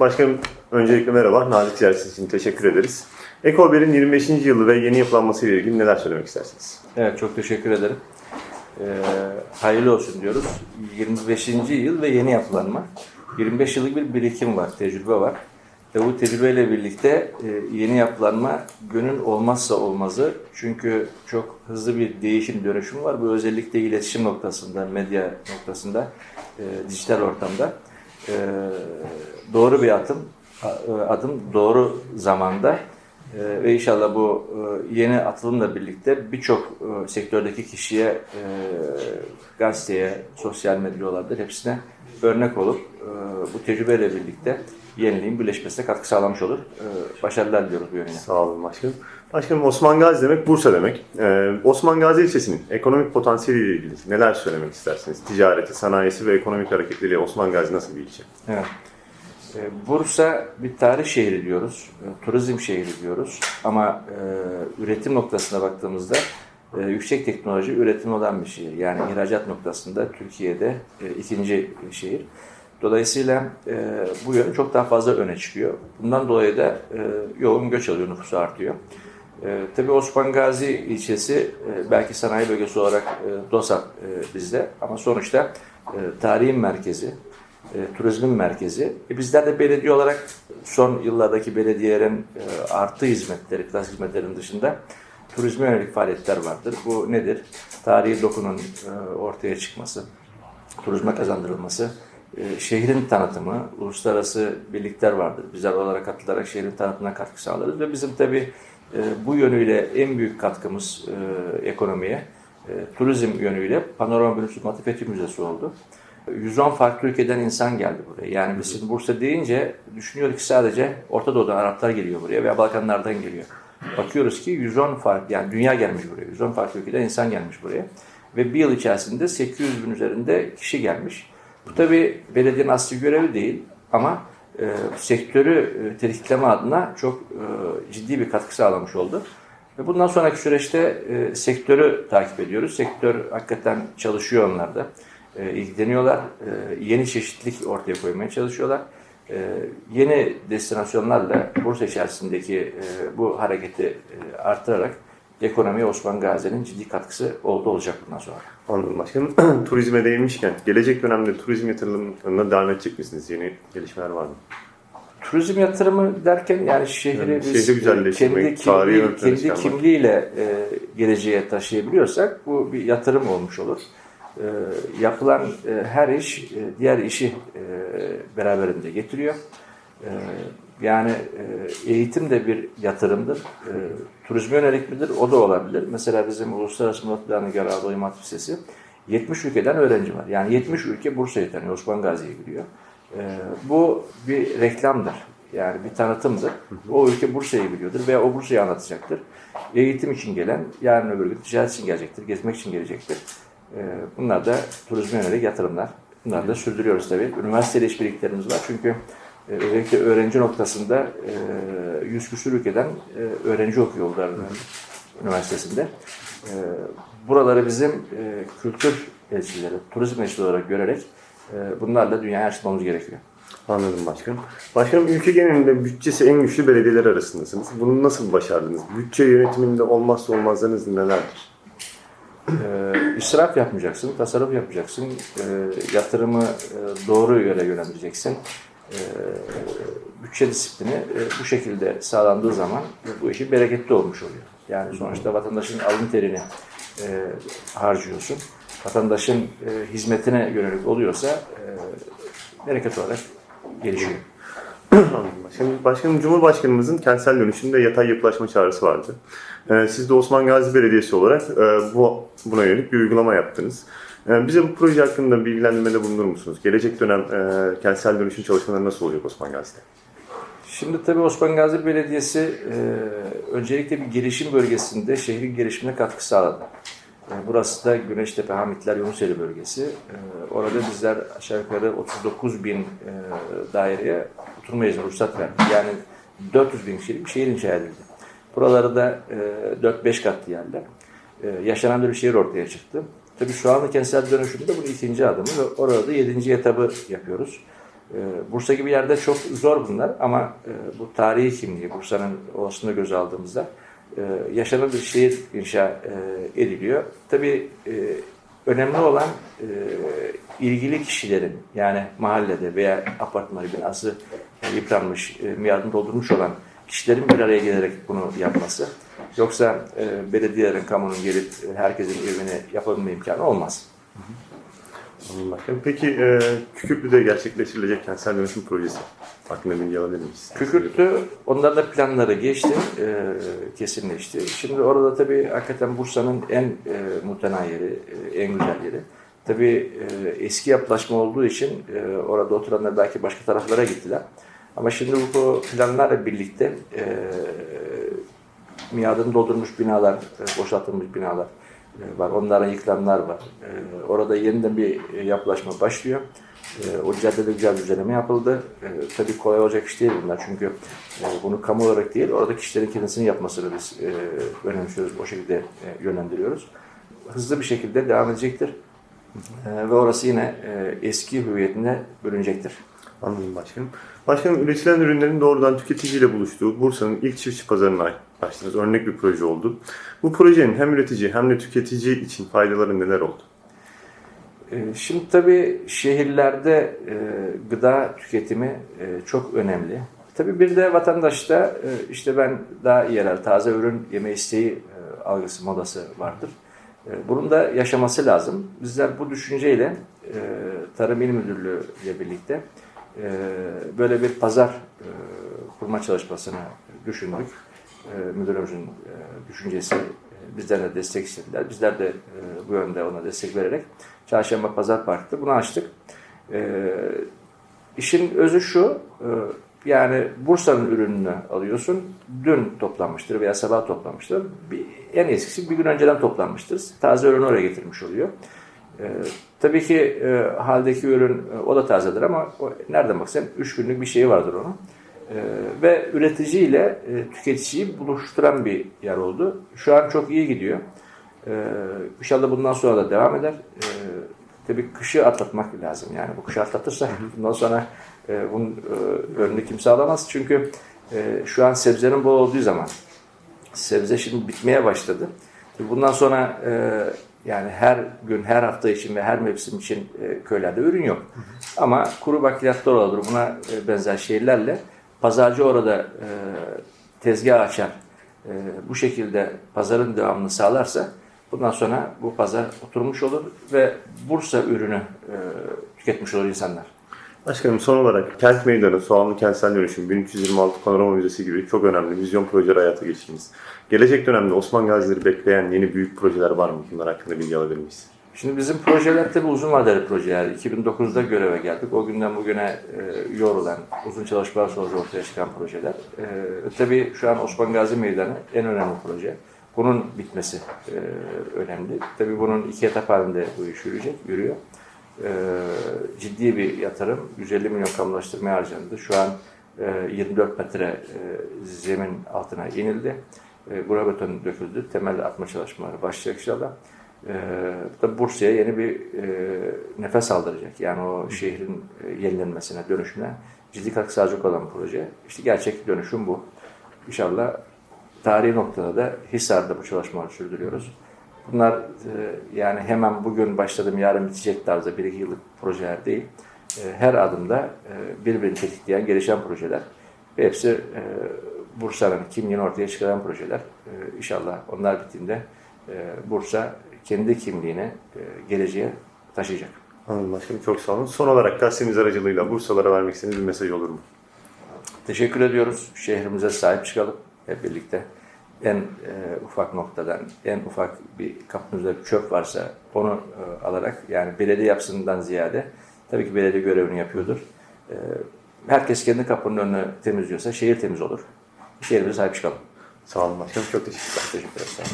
Başkanım öncelikle merhaba. Nazik ziyaretiniz için teşekkür ederiz. Eko Haber'in 25. yılı ve yeni yapılanması ile ilgili neler söylemek istersiniz? Evet çok teşekkür ederim. Ee, hayırlı olsun diyoruz. 25. yıl ve yeni yapılanma. 25 yıllık bir birikim var, tecrübe var. Ve bu tecrübeyle birlikte e, yeni yapılanma günün olmazsa olmazı. Çünkü çok hızlı bir değişim, dönüşüm var. Bu özellikle iletişim noktasında, medya noktasında, e, dijital ortamda. E, doğru bir adım, a- e, adım doğru zamanda. Ee, ve inşallah bu e, yeni atılımla birlikte birçok e, sektördeki kişiye, e, gazeteye, sosyal medya olabilir hepsine örnek olup e, bu tecrübeyle birlikte yeniliğin birleşmesine katkı sağlamış olur. E, Başarılar diliyoruz bu yönüne. Sağ olun başkanım. Başkanım Osman Gazi demek Bursa demek. Ee, Osman Gazi ilçesinin ekonomik potansiyeli ile ilgili neler söylemek istersiniz? Ticareti, sanayisi ve ekonomik hareketliliği Osman Gazi nasıl bir ilçe? Evet. E, Bursa bir tarih şehri diyoruz, e, turizm şehri diyoruz ama e, üretim noktasına baktığımızda e, yüksek teknoloji üretim olan bir şehir. Yani ihracat noktasında Türkiye'de ikinci şehir. Dolayısıyla bu yön çok daha fazla öne çıkıyor. Bundan dolayı da yoğun göç alıyor, nüfusu artıyor. E, tabii Osman Gazi ilçesi e, belki sanayi bölgesi olarak e, DOSAP e, bizde ama sonuçta e, tarihin merkezi, e, turizmin merkezi. E, bizler de belediye olarak son yıllardaki belediyelerin e, artı hizmetleri, klas hizmetlerin dışında turizme yönelik faaliyetler vardır. Bu nedir? Tarihi dokunun e, ortaya çıkması, turizme kazandırılması, e, şehrin tanıtımı, uluslararası birlikler vardır. Bizler olarak katılarak şehrin tanıtımına katkı sağlarız ve bizim tabii e, bu yönüyle en büyük katkımız e, ekonomiye, e, turizm yönüyle Panorama Bölüm Sultanatı Müzesi oldu. 110 farklı ülkeden insan geldi buraya. Yani biz şimdi Bursa deyince düşünüyoruz ki sadece Orta Doğu'dan Araplar geliyor buraya veya Balkanlardan geliyor. Bakıyoruz ki 110 farklı, yani dünya gelmiş buraya. 110 farklı ülkeden insan gelmiş buraya. Ve bir yıl içerisinde 800 bin üzerinde kişi gelmiş. Bu tabi belediyenin asli görevi değil ama e, sektörü e, tetikleme adına çok e, ciddi bir katkı sağlamış oldu. Ve bundan sonraki süreçte e, sektörü takip ediyoruz. Sektör hakikaten çalışıyor onlar da. E, ilgileniyorlar. E, yeni çeşitlilik ortaya koymaya çalışıyorlar. E, yeni destinasyonlarla Bursa içerisindeki e, bu hareketi e, artırarak ekonomiye Osman Gazi'nin ciddi katkısı oldu olacak bundan sonra. Anladım başkanım. Turizme değinmişken gelecek dönemde turizm yatırımlarına devam edecek misiniz? Yeni gelişmeler var mı? Turizm yatırımı derken yani şehri Yani biz şehri kendi, kimliği, kendi kimliğiyle e, geleceğe taşıyabiliyorsak bu bir yatırım olmuş olur. E, yapılan e, her iş e, diğer işi e, beraberinde getiriyor. E, yani e, eğitim de bir yatırımdır. E, turizme yönelik midir? O da olabilir. Mesela bizim Uluslararası Murat Planıgar Anadolu İmam Lisesi 70 ülkeden öğrenci var. Yani 70 ülke Bursa'yı tanıyor, Osman Gazi'ye gidiyor. Ee, bu bir reklamdır. Yani bir tanıtımdır. O ülke Bursa'yı biliyordur veya o Bursa'yı anlatacaktır. Eğitim için gelen, yarın öbür gün ticaret için gelecektir, gezmek için gelecektir. Ee, bunlar da turizme yönelik yatırımlar. Bunları da sürdürüyoruz tabii. Üniversiteyle işbirliklerimiz var. Çünkü e, özellikle öğrenci noktasında e, 100 küsur ülkeden e, öğrenci okuyor Uludağ Üniversitesi'nde. Buraları bizim kültür elçileri, turizm elçileri olarak görerek bunlarla dünyaya açmamız gerekiyor. Anladım başkanım. Başkanım ülke genelinde bütçesi en güçlü belediyeler arasındasınız. Bunu nasıl başardınız? Bütçe yönetiminde olmazsa olmazlarınız nelerdir? E, israf yapmayacaksın, tasarruf yapacaksın, e, yatırımı e, doğru yere yönlendireceksin. E, bütçe disiplini e, bu şekilde sağlandığı zaman bu işi bereketli olmuş oluyor. Yani sonuçta vatandaşın alın terini e, harcıyorsun. Vatandaşın e, hizmetine yönelik oluyorsa e, bereket olarak gelişiyor. Anladım başkanım. Başkanım Cumhurbaşkanımızın kentsel dönüşümde yatay yapılaşma çağrısı vardı. Ee, siz de Osman Gazi Belediyesi olarak e, bu buna yönelik bir uygulama yaptınız. Ee, bize bu proje hakkında bilgilendirmede bulunur musunuz? Gelecek dönem e, kentsel dönüşüm çalışmaları nasıl olacak Osman Gazi'de? Şimdi tabii Osman Gazi Belediyesi e, öncelikle bir gelişim bölgesinde şehrin gelişimine katkı sağladı. E, burası da Güneştepe Hamitler Yunuseli bölgesi. E, orada bizler aşağı yukarı 39 bin e, daireye oturma izni ruhsat verdik. Yani 400 bin kişilik bir şehir inşa edildi. Buraları da e, 4-5 katlı yerler. Yaşanan bir şehir ortaya çıktı. Tabii şu anda kentsel dönüşümde bunun ikinci adımı ve orada da yedinci etabı yapıyoruz. Bursa gibi yerde çok zor bunlar ama bu tarihi kimliği, Bursa'nın olasını göz aldığımızda e, yaşanır bir şehir inşa e, ediliyor. Tabii e, önemli olan ilgili kişilerin yani mahallede veya apartman binası yıpranmış, miadını doldurmuş olan kişilerin bir araya gelerek bunu yapması. Yoksa belediyelerin, kamunun gelip herkesin evine yapabilme imkanı olmaz. Anladım. Peki e, Kükürtlü'de gerçekleştirilecek kentsel dönüşüm projesi hakkında bilgi alabilir miyiz? Kükürtlü, onların da planları geçti, e, kesinleşti. Şimdi orada tabii hakikaten Bursa'nın en e, muhtena yeri, e, en güzel yeri. Tabii e, eski yapılaşma olduğu için e, orada oturanlar belki başka taraflara gittiler. Ama şimdi bu planlarla birlikte e, miadını doldurmuş binalar, e, boşaltılmış binalar var. Onlara yıkılanlar var. E, orada yeniden bir e, yapılaşma başlıyor. E, o caddede güzel düzenleme yapıldı. Tabii kolay olacak iş değil bunlar. Çünkü e, bunu kamu olarak değil, oradaki kişilerin kendisini yapmasını biz e, önemsiyoruz. O şekilde yönlendiriyoruz. Hızlı bir şekilde devam edecektir. Ve orası yine eski hüviyetine bölünecektir. Anladım başkanım. Başkanım üretilen ürünlerin doğrudan tüketiciyle buluştuğu Bursa'nın ilk çiftçi pazarını açtınız. Örnek bir proje oldu. Bu projenin hem üretici hem de tüketici için faydaları neler oldu? E, Şimdi tabii şehirlerde e, gıda tüketimi e, çok önemli. Tabii bir de vatandaşta e, işte ben daha yerel, taze ürün yeme isteği algısı, modası vardır. Bunun da yaşaması lazım. Bizler bu düşünceyle Tarım İl Müdürlüğü ile birlikte e, böyle bir pazar e, kurma çalışmasını düşündük. E, Müdürümüzün e, düşüncesi e, bizden de destek istediler. Bizler de e, bu yönde ona destek vererek Çarşamba Pazar Park'ta bunu açtık. E, işin özü şu, yani Bursa'nın ürününü alıyorsun, dün toplanmıştır veya sabah toplanmıştır. Bir, en eskisi bir gün önceden toplanmıştır. Taze ürünü oraya getirmiş oluyor. E, tabii ki e, haldeki ürün e, o da tazedir ama o, nereden baksan 3 günlük bir şeyi vardır onun. E, ve üretici ile e, tüketiciyi buluşturan bir yer oldu. Şu an çok iyi gidiyor. E, inşallah bundan sonra da devam eder. E, tabii kışı atlatmak lazım. Yani bu kışı atlatırsa bundan sonra e, bunun e, önünü kimse alamaz. Çünkü e, şu an sebzenin bol olduğu zaman sebze şimdi bitmeye başladı. Bundan sonra e, yani her gün, her hafta için ve her mevsim için e, köylerde ürün yok. Ama kuru bakliyatlar olur. Buna e, benzer şeylerle pazarcı orada e, tezgah açar. Bu şekilde pazarın devamını sağlarsa bundan sonra bu pazar oturmuş olur ve Bursa ürünü tüketmiş olur insanlar. Başkanım son olarak Kent Meydanı, Soğanlı Kentsel Dönüşüm, 1326 Panorama Müzesi gibi çok önemli vizyon projeleri hayata geçirdiniz. Gelecek dönemde Osman Gazileri bekleyen yeni büyük projeler var mı? Bunlar hakkında bilgi alabilir miyiz? Şimdi bizim projeler tabii uzun vadeli projeler. 2009'da göreve geldik. O günden bugüne e, yorulan, uzun çalışmalar sonucu ortaya çıkan projeler. E, tabii şu an Osman Gazi Meydanı en önemli proje. Bunun bitmesi e, önemli. Tabii bunun iki etap halinde bu iş yürüyecek, yürüyor. E, ciddi bir yatırım. 150 milyon kamulaştırmaya harcandı. Şu an e, 24 metre e, zemin altına inildi. E, bura beton döküldü. Temel atma çalışmaları başlayacak inşallah. Ee, bu da Bursa'ya yeni bir e, nefes aldıracak. Yani o şehrin e, yenilenmesine, dönüşümüne ciddi katkı sağlayacak olan proje. İşte gerçek dönüşüm bu. İnşallah tarihi noktada da Hisar'da bu çalışmaları sürdürüyoruz. Bunlar e, yani hemen bugün başladım yarın bitecek tarzda bir iki yıllık projeler değil. E, her adımda e, birbirini tetikleyen, gelişen projeler. Ve hepsi e, Bursa'nın kimliğini ortaya çıkaran projeler. E, inşallah onlar bittiğinde e, Bursa kendi kimliğini e, geleceğe taşıyacak. Anladım başkanım. Çok sağ olun. Son olarak gazetemiz aracılığıyla Bursalara vermek istediğiniz bir mesaj olur mu? Teşekkür ediyoruz. Şehrimize sahip çıkalım hep birlikte. En e, ufak noktadan, en ufak bir kapımızda bir çöp varsa onu e, alarak yani belediye yapsından ziyade tabii ki belediye görevini yapıyordur. E, herkes kendi kapının önünü temizliyorsa şehir temiz olur. Şehrimize sahip çıkalım. Sağ olun başkanım. Çok teşekkürler. Teşekkür ederim.